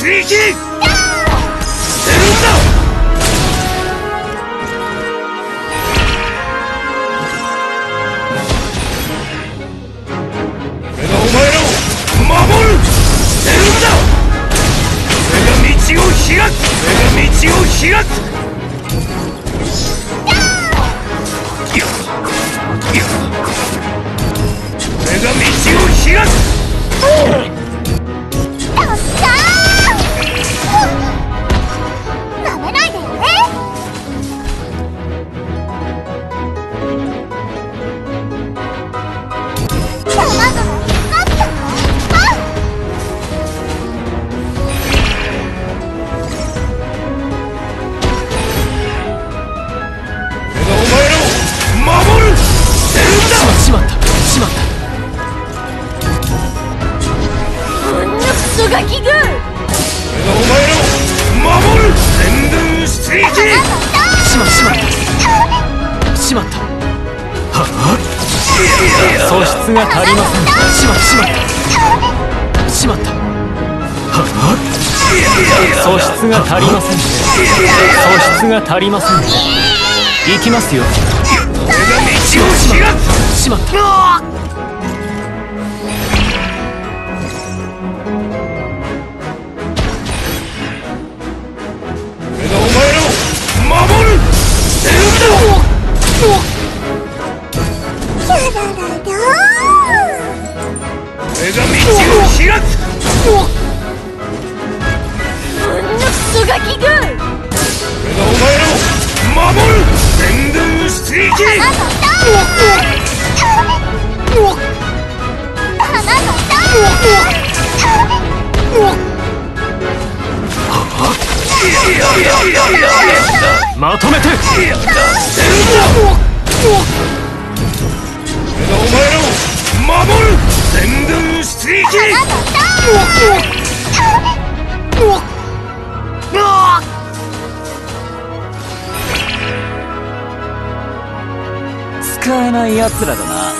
出撃出るんだ俺がお前らを守る。出るんだ俺が道を開く。ましまった。しまった。はは素質が足りませんしましまった。しまった。はは素質が足りません素質が足りません行きますよ俺が道を開くしまった。俺が道を開くこんなクソガキが俺がお前らを守る全軍出撃まとめて。使えないやつらだな。